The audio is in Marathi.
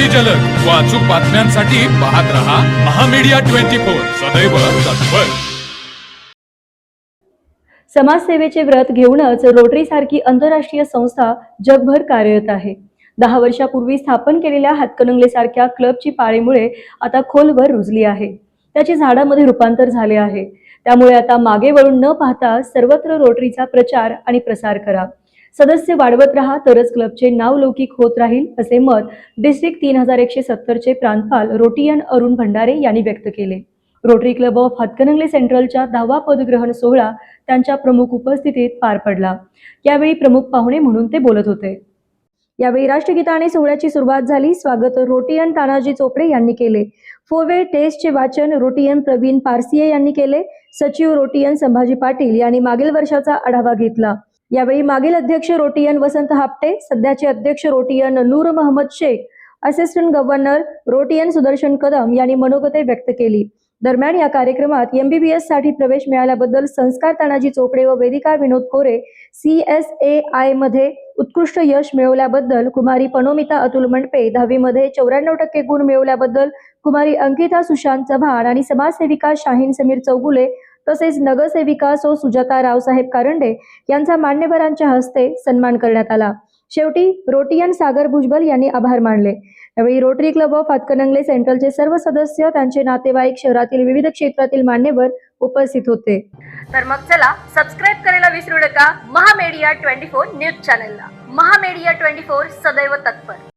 अति जलद. व अचूक बातम्यांसाठी पाहत रहा महामीडिया ट्वेंटी फोर. सदैव तत्पर. समाजसेवेचे व्रत घेऊनच रोटरी सारखी आंतरराष्ट्रीय संस्था जगभर कार्यरत आहे. दहा वर्षापूर्वी स्थापन केलेल्या हातकणंगले सारख्या क्लबची पाळीमुळे आता खोलवर रुजली आहे. त्याचे झाडामध्ये रूपांतर झाले आहे. त्यामुळे आता मागे वळून न पाहता सर्वत्र रोटरीचा प्रचार आणि प्रसार करा. सदस्य वाढवत राहा तरच क्लबचे नाव लौकिक होत राहील असे मत डिस्ट्रिक्ट तीन हजार एकशे सत्तरचे प्रांतपाल रोटियन अरुण भंडारे यांनी व्यक्त केले. रोटरी क्लब ऑफ हातकणंगले सेंट्रलच्या दहावा पदग्रहण सोहळा त्यांच्या प्रमुख उपस्थितीत पार पडला. यावेळी प्रमुख पाहुणे म्हणून ते बोलत होते. यावेळी राष्ट्रगीताने सोहळ्याची सुरुवात झाली स्वागत रोटियन तानाजी चोपडे यांनी केले. फोवे टेस्टचे वाचन रोटियन प्रवीण पारसिये यांनी केले. सचिव रोटियन संभाजी पाटील यांनी मागील वर्षाचा आढावा घेतला. यावेळी मागील अध्यक्ष रोटियन वसंत हापटे सध्याचे अध्यक्ष Rotarian Noor Mohammad Shaikh assistant governor Rotarian Sudarshan Kadam यांनी मनोगते व्यक्त केली. दरम्यान या कार्यक्रमात एमबीबीएससाठी प्रवेश मिळाल्याबद्दल संस्कार तानाजी चोपडे व Vedika Vinod Kore C S A आयमध्ये उत्कृष्ट यश मिळवल्याबद्दल कुमारी पनोमिता अतुल मंडपे दहावीमध्ये चौऱ्याण्णव टक्के गुण मिळवल्याबद्दल कुमारी अंकिता सुशांत चव्हाण आणि समाजसेविका शाहीन समीर चौगुले तसेच नगरसेविका सो सुजाता रावसाहेब कारंडे यांचा मान्यवरांच्या हस्ते सन्मान करण्यात आला. शेवटी रोटियन सागर भुजबल यांनी आभार मानले. यावेळी रोटरी क्लब ऑफ हातकणंगले सेंट्रलचे सर्व सदस्य त्यांचे नातेवाईक शहरातील विविध क्षेत्रातील मान्यवर उपस्थित होते. तर मग चला सबस्क्राईब करायला विसरू नका. महामेडिया ट्वेंटी फोर न्यूज चॅनलला. महामेडिया ट्वेंटी फोर सदैव तत्पर.